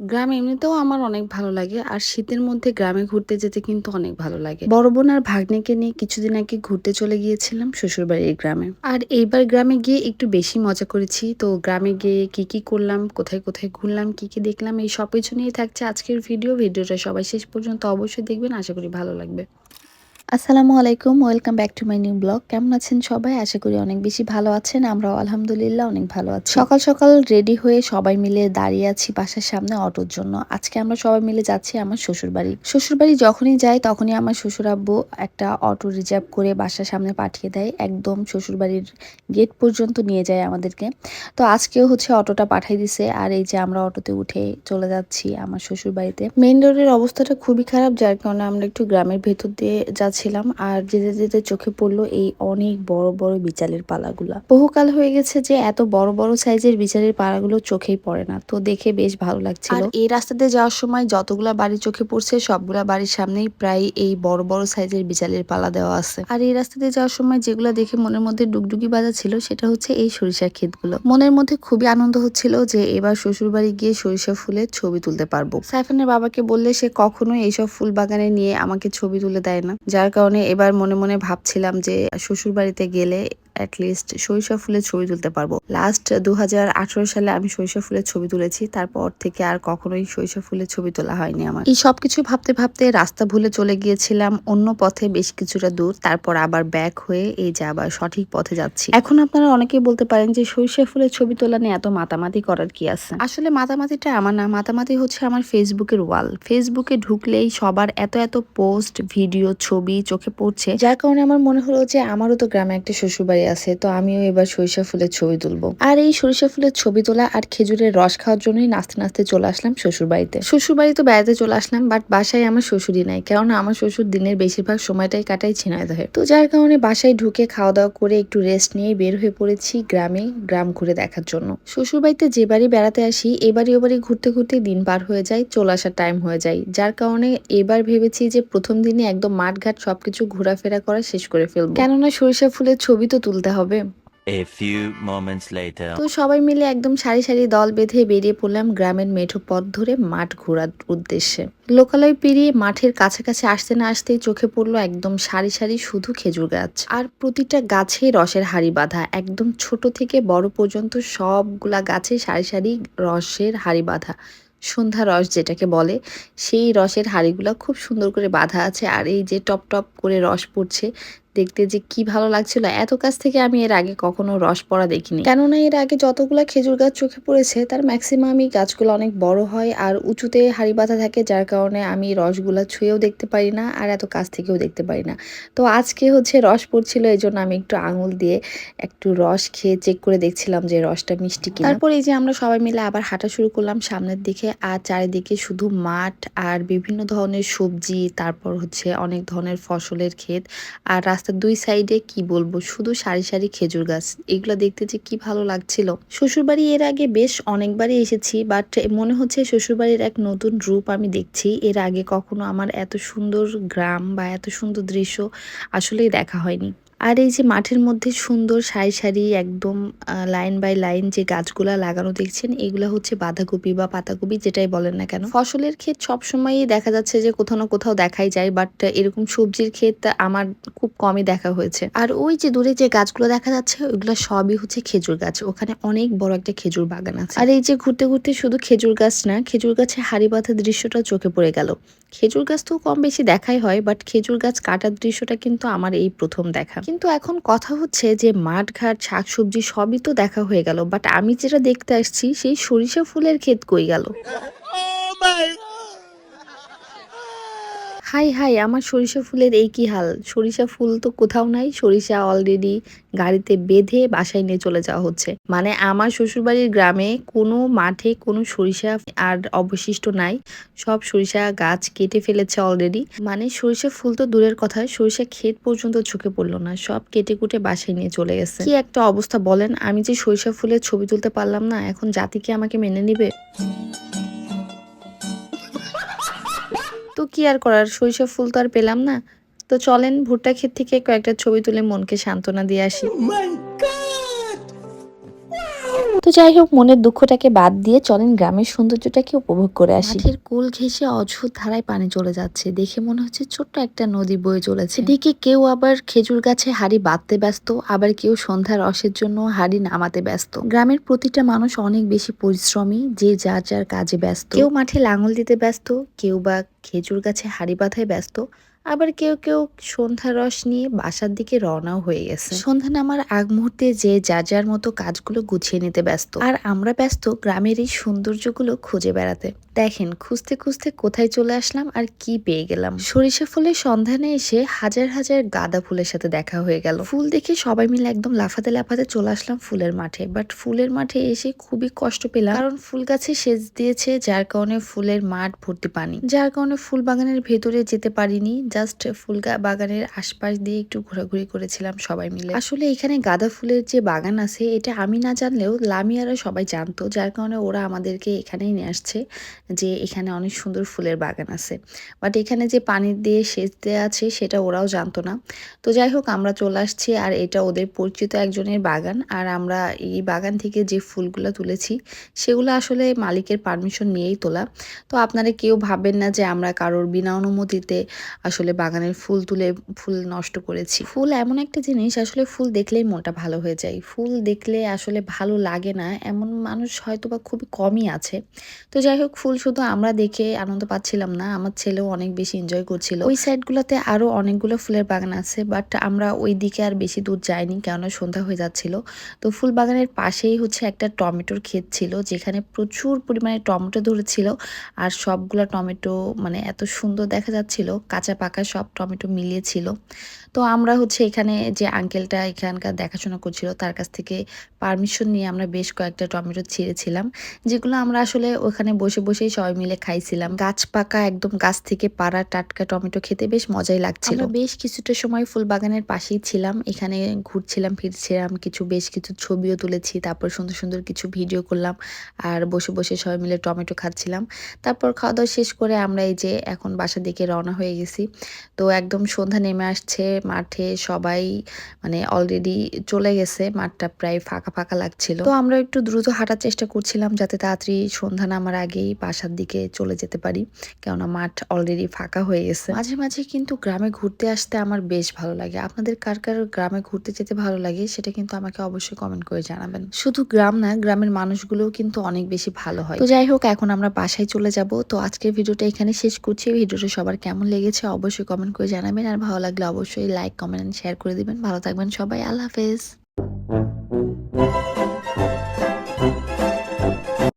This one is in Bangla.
গ্রামে এমনিতেও আমার অনেক ভালো লাগে। আর শীতের মধ্যে গ্রামে ঘুরতে যেতে কিন্তু অনেক ভালো লাগে। বড় বোন আর ভাগ্নেকে নিয়ে কিছুদিন আগে ঘুরতে চলে গিয়েছিলাম শ্বশুরবাড়ির গ্রামে। আর এইবার গ্রামে গিয়ে একটু বেশি মজা করেছি। তো গ্রামে গিয়ে কি, কি করলাম, কোথায়, কোথায় ঘুরলাম, কি, কি দেখলাম এই সব কিছু নিয়েই থাকছে আজকের ভিডিও। ভিডিওটা সবাই শেষ পর্যন্ত অবশ্যই দেখবেন। আশা করি ভালো লাগবে। আসসালামু আলাইকুম, welcome back to my new blog. কেমন আছেন সবাই? আশা করি অনেক বেশি ভালো আছেন, আমরাও আলহামদুলিল্লাহ অনেক ভালো আছি। সকাল সকাল রেডি হয়ে সবাই মিলে দাঁড়িয়ে আছি বাসার সামনে অটোর জন্য। আজকে আমরা সবাই মিলে যাচ্ছি আমার শ্বশুর বাড়ি শ্বশুর বাড়ি যখনই যাই, তখনই আমার শ্বশুর আব্বু একটা অটো রিজার্ভ করে বাসার সামনে পাঠিয়ে দেয়। একদম শ্বশুর বাড়ির গেট পর্যন্ত নিয়ে যায় আমাদেরকে। তো আজকেও হচ্ছে অটোটা পাঠিয়ে দিছে। আর এই যে আমরা অটোতে উঠে চলে যাচ্ছি আমার শ্বশুর বাড়িতে রোডের অবস্থাটা খুবই খারাপ, যার কারণে আমরা একটু গ্রামের ভেতর দিয়ে যাচ্ছিলাম আর যেতে যেতে চোখে পড়ল এই অনেক বড় বড় বিচালের পালাগুলা। বহুকাল হয়ে গেছে যে এত বড় বড় সাইজের বিচালের পালাগুলো চোখেই পড়ে না। তো দেখে বেশ ভালো লাগছিল। এই রাস্তাতে যাওয়ার সময় যতগুলা বাড়ি চোখে পড়ছে, সবগুলা বাড়ির সামনেই প্রায় এই বড় বড় সাইজের বিচালের পালা দেওয়া আছে। আর এই রাস্তাতে যাওয়ার সময় যেগুলা দেখে মনের মধ্যে ডুগডুগি বাজা ছিল, সেটা হচ্ছে এই সরিষার ক্ষেতগুলো। মনের মধ্যে খুবই আনন্দ হচ্ছিল যে এবার শ্বশুর বাড়ি গিয়ে সরিষা ফুলের ছবি তুলতে পারব। সাইফানের বাবাকে বললে, সে কখনোই এইসব ফুল বাগানে নিয়ে আমাকে ছবি তুলে দেয় না। যার কারণে এবার মনে মনে ভাবছিলাম যে শ্বশুর বাড়িতে গেলে অ্যাটলিস্ট সরিষা ফুলের ছবি তুলতে পারব। লাস্ট দু হাজার আঠারো সালে আমি সরিষা ফুলের ছবি তুলেছি, তারপর থেকে আর কখনোই সরিষা ফুলের ছবি তোলা হয়নি আমার। এই সবকিছু ভাবতে ভাবতে রাস্তা ভুলে চলে গিয়েছিলাম, অন্য পথে বেশ কিছুটা দূর, তারপর আবার ব্যাক হয়ে এই যে আবার সঠিক পথে যাচ্ছি। এখন আপনারা অনেকেই বলতে পারেন যে সরিষা ফুলের ছবি তোলা নিয়ে এত মাতামাতি করার কি আছে? আসলে মাতামাতিটা আমার না, মাতামাতি হচ্ছে আমার ফেসবুকের ওয়াল ফেসবুকে ঢুকলেই সবার এত এত পোস্ট ভিডিও ছবি চোখে পড়ছে, যার কারণে আমার মনে হলো যে আমারও তো গ্রামে একটা শ্বশুরবাড়ি আছে, তো আমিও এবার সরিষা ফুলের ছবি তুলবো। আর এই সরিষা ফুলের ছবি তোলা আর খেজুরের রস খাওয়ার জন্যই নাচতে নাচতে চলে আসলাম শ্বশুর বাড়িতে শ্বশুর বাড়ি তো বেড়াতে চলে আসলাম বাট বাসায় আমার শ্বশুরই নাই, কেননা আমার শ্বশুর দিনের বেশিরভাগ সময়টাই কাটাই ঝিনাইদহে তো যার কারণে বাসায় ঢুকে খাওয়া দাওয়া করে একটু রেস্ট নিয়ে বের হয়ে পড়েছি গ্রামে, গ্রাম ঘুরে দেখার জন্য। শ্বশুর বাড়িতে যে বাড়ি বেড়াতে আসি এবারই ওবারই ঘুরতে ঘুরতে দিন পার হয়ে যায়, চলে আসার টাইম হয়ে যায়। যার কারণে এবার ভেবেছি যে প্রথম দিনে একদম মাঠঘাট সবকিছু ঘোরাফেরা করা শেষ করে ফেলব। কেননা সরিষা ফুলের ছবি তো তুলতে হবে. তো সবাই মিলে একদম সারি সারি দল বেঁধে বেরিয়ে পড়লাম গ্রামের মেঠো পথ ধরে মাঠ ঘোরার উদ্দেশ্যে। লোকালয় পেরিয়ে মাঠের কাছাকাছি আসতে না আসতেই চোখে পড়ল একদম সারি সারি শুধু খেজুর গাছ। আর প্রতিটা গাছে রসের হাড়ি বাঁধা। একদম ছোট থেকে বড় পর্যন্ত সবগুলা গাছে সারি সারি রসের হাড়ি বাঁধা। সন্ধ্যা রস যেটাকে বলে সেই রসের হাড়িগুলো খুব সুন্দর করে বাঁধা আছে। আর এই যে টপ টপ করে রস পড়ছে দেখতে যে কি ভালো লাগছিল, এত কাছ থেকে আমি এর আগে কখনো রস পড়া দেখিনি। কেননা এর আগে যতগুলো খেজুর গাছ চোখে পড়েছে, তার ম্যাক্সিমামই গাছগুলো অনেক বড় হয় আর উঁচুতে হাড়ি বাঁধা থাকে, যার কারণে আমি রসগুলা ছুঁয়েও দেখতে পারি না আর এত কাছ থেকেও দেখতে পারি না। তো আজকে হচ্ছে রস পড়ছিল এই জন্য আমি একটু আঙুল দিয়ে একটু রস খেয়ে চেক করে দেখছিলাম যে রসটা মিষ্টি কিনা। তারপর এই যে আমরা সবাই মিলে আবার হাঁটা শুরু করলাম সামনের দিকে আর চারিদিকে শুধু মাঠ আর বিভিন্ন ধরনের সবজি, তারপর হচ্ছে অনেক ধরনের ফসলের ক্ষেত আর রাস্তার দুই সাইডে কি বলব? শুধু সারি সারি খেজুর গাছ। এগুলো দেখতে যে কি ভালো লাগছিল। শ্বশুরবাড়ি এর আগে বেশ অনেকবারই এসেছি বাট মনে হচ্ছে শ্বশুরবাড়ির এক নতুন রূপ আমি দেখছি। এর আগে কখনো আমার এত সুন্দর গ্রাম বা এত সুন্দর দৃশ্য আসলেই দেখা হয়নি। আর এই যে মাঠের মধ্যে সুন্দর সারি সারি একদম লাইন বাই লাইন যে গাছগুলা লাগানো দেখছেন, এগুলা হচ্ছে বাঁধাকপি বা পাতাকপি যেটাই বলেন না কেন। ফসলের ক্ষেত সবসময়ই দেখা যাচ্ছে যে কোথাও না কোথাও দেখাই যায় বাট এরকম সবজির ক্ষেত আমার খুব কমই দেখা হয়েছে। আর ওই যে দূরে যে গাছগুলো দেখা যাচ্ছে, ওইগুলো সবই হচ্ছে খেজুর গাছ। ওখানে অনেক বড় একটা খেজুর বাগান আছে। আর এই যে ঘুরতে ঘুরতে শুধু খেজুর গাছ না, খেজুর গাছে হাড়ি বাঁধা দৃশ্যটা চোখে পড়ে গেল। খেজুর গাছ তো কম বেশি দেখাই হয় বাট খেজুর গাছ কাটার দৃশ্যটা কিন্তু আমার এই প্রথম দেখা। কিন্তু এখন কথা হচ্ছে যে মাঠ ঘাট শাকসবজি সবই তো দেখা হয়ে গেল বাট আমি যেটা দেখতে আসছি সেই সরিষা ফুলের ক্ষেত কই গেল? হাই হাই, আমার সরিষা ফুলের এই কি হাল? সরিষা ফুল তো কোথাও নাই, সরিষা অলরেডি গাড়িতে বেঁধে বাসায় নিয়ে চলে যাওয়া হচ্ছে। মানে আমার শ্বশুরবাড়ির গ্রামে কোনো মাঠে কোনো সরিষা আর অবশিষ্ট নাই, সব সরিষা গাছ কেটে ফেলেছে অলরেডি মানে সরিষা ফুল তো দূরের কথা, সরিষা ক্ষেত পর্যন্ত চোখে পড়ল না, সব কেটে কুটে বাসায় নিয়ে চলে গেছে। কি একটা অবস্থা বলেন, আমি যে সরিষা ফুলের ছবি তুলতে পারলাম না, এখন জাতি কি আমাকে মেনে নিবে? কি আর করার? সরিষা ফুল তো আর পেলাম না। তো চলেন ভুট্টা ক্ষেত থেকে কয়েকটা ছবি তুলে মনকে সান্ত্বনা দিয়ে আসি। তো যাই হোক, মনের দুঃখটাকে বাদ দিয়ে চলেন গ্রামের সৌন্দর্যটাকে উপভোগ করে আসি। মাঠের কোল ঘেঁষে অঝোর ধারায় পানি চলে যাচ্ছে। দেখে মনে হচ্ছে ছোট্ট একটা নদী বয়ে চলেছে। এদিকে কেউ আবার খেজুর গাছে হাড়ি বাঁধতে ব্যস্ত, আবার কেউ সন্ধ্যার রসের জন্য হাড়ি নামাতে ব্যস্ত। গ্রামের প্রতিটা মানুষ অনেক বেশি পরিশ্রমী, যে যার যার কাজে ব্যস্ত। কেউ মাঠে লাঙল দিতে ব্যস্ত, কেউ বা খেজুর গাছে হাড়ি বাঁধায় ব্যস্ত। আবার কেউ কেউ সন্ধ্যার রস নিয়ে বাসার দিকে রওনাও হয়ে গেছে। সন্ধ্যা নামার আগ মুহূর্তে যে যা যার মতো কাজগুলো গুছিয়ে নিতে ব্যস্ত। আর আমরা ব্যস্ত গ্রামের এই সৌন্দর্যগুলো খুঁজে বেড়াতে। দেখেন, খুঁজতে খুঁজতে কোথায় চলে আসলাম আর কি পেয়ে গেলাম। সরিষা ফুলের সন্ধানে এসে হাজার হাজার গাঁদা ফুলের সাথে দেখা হয়ে গেল। ফুল দেখে সবাই মিলে একদম লাফাতে লাফাতে চলে আসলাম ফুলের মাঠে। বাট ফুলের মাঠে এসে খুবই কষ্ট পেলাম কারণ ফুল গাছে সেচ দিয়েছে, যার কারণে ফুলের মাঠ ভর্তি পানি। যার কারণে ফুল বাগানের ভেতরে যেতে পারিনি জাস্ট ফুল বাগানের আশপাশ দিয়ে একটু ঘোরাঘুরি করেছিলাম সবাই মিলে। আসলে এখানে গাঁদা ফুলের যে বাগান আছে, এটা আমি না জানলেও লামিয়ারা সবাই জানতো, যার কারণে ওরা আমাদেরকে এখানেই নিয়ে আসছে যে এখানে অনেক সুন্দর ফুলের বাগান আছে। বাট এখানে যে পানি দিয়ে সেচ দেওয়া আছে, সেটা ওরাও জানতো না। তো যাই হোক, আমরা চলে আসছি, আর এটা ওদের পরিচিত একজনের বাগান। আর আমরা এই বাগান থেকে যে ফুলগুলো তুলেছি, সেগুলো আসলে মালিকের পারমিশন নিয়েই তোলা। তো আপনারা কেউ ভাবেন না যে আমরা কারোর বিনা অনুমতিতে আসলে বাগানের ফুল তুলে, ফুল নষ্ট করেছি। ফুল এমন একটা জিনিস, আসলে ফুল দেখলেই মনটা ভালো হয়ে যায়। ফুল দেখলে আসলে ভালো লাগে না, এমন মানুষ হয়তো বা খুবই কমই আছে। তো যাই হোক, ফুল শুধু আমরা দেখে আনন্দ পাচ্ছিলাম না, আমার ছেলেও অনেক বেশি এনজয় করছিল। ওই সাইডগুলোতে আরও অনেকগুলো ফুলের বাগান আছে বাট আমরা ওই দিকে আর বেশি দূর যাইনি, কেননা সন্ধ্যা হয়ে যাচ্ছিল। তো ফুল বাগানের পাশেই হচ্ছে একটা টমেটোর ক্ষেত ছিল, যেখানে প্রচুর পরিমাণে টমেটো ধরেছিল, আর সবগুলা টমেটো মানে এত সুন্দর দেখা যাচ্ছিল, কাঁচা পাকা সব টমেটো মিলিয়ে ছিল। তো আমরা হচ্ছে এখানে যে আঙ্কেলটা এখানকার দেখাশোনা করছিল, তার কাছ থেকে পারমিশন নিয়ে আমরা বেশ কয়েকটা টমেটো ছিঁড়েছিলাম, যেগুলো আমরা আসলে ওখানে বসে বসেই সবাই মিলে খাইছিলাম। গাছ পাকা একদম গাছ থেকে পাড়া টাটকা টমেটো খেতে বেশ মজাই লাগছিল। বেশ কিছুটা সময় ফুল বাগানের পাশেই ছিলাম, এখানে ঘুরছিলাম, ফিরছিলাম, কিছু বেশ কিছু ছবিও তুলেছি, তারপর সুন্দর সুন্দর কিছু ভিডিও করলাম আর বসে বসে সবাই মিলে টমেটো খাচ্ছিলাম। তারপর খাওয়া দাওয়া শেষ করে আমরা এই যে এখন বাসার দিকে রওনা হয়ে গেছি। তো একদম সন্ধ্যা নেমে আসছে, মাঠে সবাই মানে অলরেডি চলে গেছে, মাঠটা প্রায় ফাঁকা ফাঁকা লাগছিল। তো আমরা একটু দ্রুত হাঁটার চেষ্টা করছিলাম যাতে তাড়াতাড়ি সন্ধ্যা নামার আগেই বাসার দিকে চলে যেতে পারি। কেননা মাঠ অলরেডি ফাঁকা হয়ে গেছে। মাঝে মাঝে কিন্তু গ্রামে ঘুরতে আসতে আমার বেশ ভালো লাগে। আপনাদের কার কার গ্রামে ঘুরতে যেতে ভালো লাগে সেটা কিন্তু আমাকে অবশ্যই কমেন্ট করে জানাবেন। শুধু গ্রাম না, গ্রামের মানুষগুলোও কিন্তু অনেক বেশি ভালো হয়। তো যাই হোক, এখন আমরা বাসায় চলে যাব। তো আজকের ভিডিওটা এখানে শেষ করছি। ভিডিওটা সবার কেমন লেগেছে অবশ্যই কমেন্ট করে জানাবেন। আর ভালো লাগলে অবশ্যই লাইক কমেন্ট শেয়ার করে দিবেন। ভালো থাকবেন সবাই। আল্লাহ হাফেজ। Thank you.